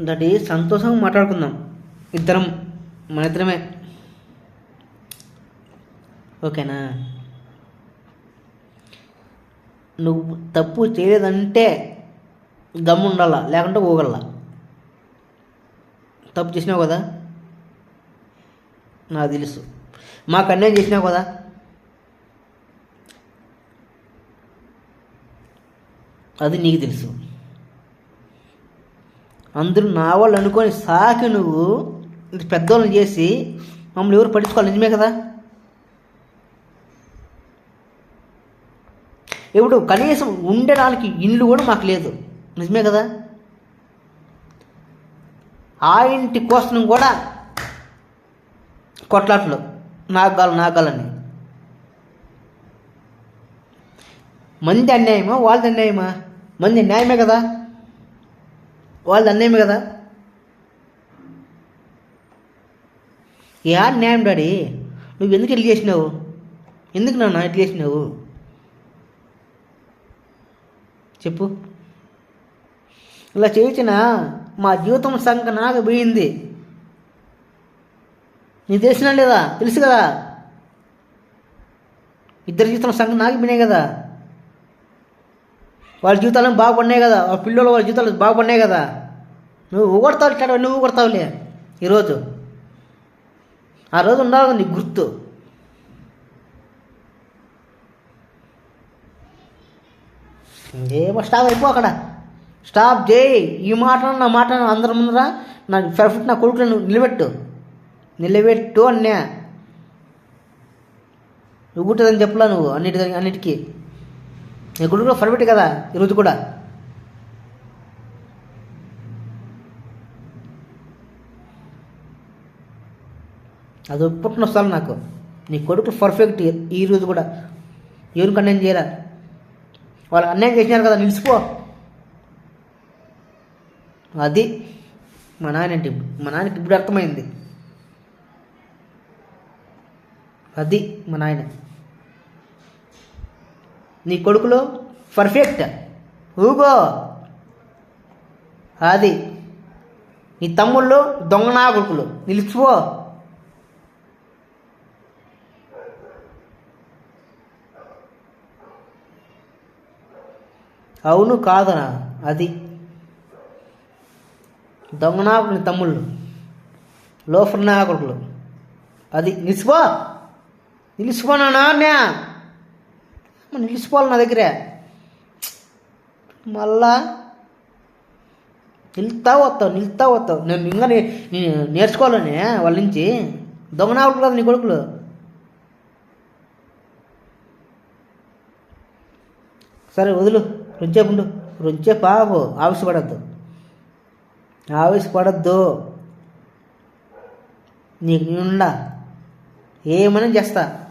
That ఈ సంతోషంగా మాట్లాడుకుందాం. ఇద్దరం మన ఇద్దరమే. ఓకేనా? నువ్వు తప్పు చేయలేదంటే గమ్ము ఉండాలా? లేకుంటే ఊగల్లా? తప్పు చేసినావు కదా? నాకు తెలుసు. మాకు అన్యాయం చేసినావు కదా? అది నీకు తెలుసు. అందరూ నా వాళ్ళు అనుకొని సాకి నువ్వు ఇంత పెద్దోళ్ళని చేసి మమ్మల్ని ఎవరు పట్టించుకోవాలి? నిజమే కదా? ఇప్పుడు కనీసం ఉండడానికి ఇల్లు కూడా మాకు లేదు. నిజమే కదా? ఆ ఇంటి కోసం కూడా కొట్లాట్లు. నాగాలు నాగాలని మంది అన్యాయమా? వాళ్ళది అన్యాయమా? మంది న్యాయమే కదా? వాళ్ళది అన్నేమి కదా? యా న్యాయం డాడీ? నువ్వు ఎందుకు ఇల్లు చేసినావు? ఎందుకు నాన్న ఇట్లా చేసినావు? చెప్పు. ఇలా చేసిన మా జీవితం సంక నాకు పోయింది. నీకు తెలిసినా లేదా? తెలుసు కదా. ఇద్దరు జీవితం సంక నాకు పోయినాయి కదా. వాళ్ళ జీవితాలు బాగుపడినాయి కదా. వాళ్ళ పిల్లలు వాళ్ళ జీవితాలు బాగుపడినాయి కదా. నువ్వు ఊగొడతావు ఇట్లా నువ్వు ఊగొడతావులే. ఈరోజు. ఆ రోజు ఉండాలి నీకు గుర్తు. ఏమో స్టాప్ అయిపో అక్కడ. స్టాప్ చేయి ఈ మాట నా మాట అందరి ముందర నా పర్ఫెక్ట్ నా కొడుకులను నిలబెట్టు. నిలబెట్టు అన్నే నువ్వు గుట్టదని చెప్పలా నువ్వు అన్నిటి అన్నిటికీ. నీ కూడా ఫర్ఫెక్ట్ కదా ఈరోజు కూడా? అది పుట్టిన వస్తాను నాకు. నీ కొడుకు పర్ఫెక్ట్ ఈ రోజు కూడా. ఎవరికి అన్యాయం చేయరా? వాళ్ళు అన్యాయం చేసినారు కదా నిలిచిపో. అది మా నాయన అంటే మా నాన్నకి ఇప్పుడు అర్థమైంది. అది మా నాయన. నీ కొడుకులు? పర్ఫెక్ట్ ఊగో. అది. నీ తమ్ముళ్ళు? దొంగనా కొడుకులు. నిలిచిపో అవును కాదనా? అది. దొంగ నీ తమ్ముళ్ళు. లోఫర్ నాకులు అది. నిలిచిపో నిలిచిపోనా మనం నిలిచిపోవాలి నా దగ్గరే. మళ్ళా నిలుతా వస్తావు నిలుతా వస్తావు. నేను ఇంకా నే- నేను నేర్చుకోవాలని వాళ్ళ నుంచి. దొంగనాకులు కదా నీ కొడుకులు. సరే వదులు. రొంచేపు ఉండు రొంచేపు ఆగు ఆవేశపడద్దు. ఆవేశపడద్దు. నీకు నేనుండా. ఏమైనా చేస్తా.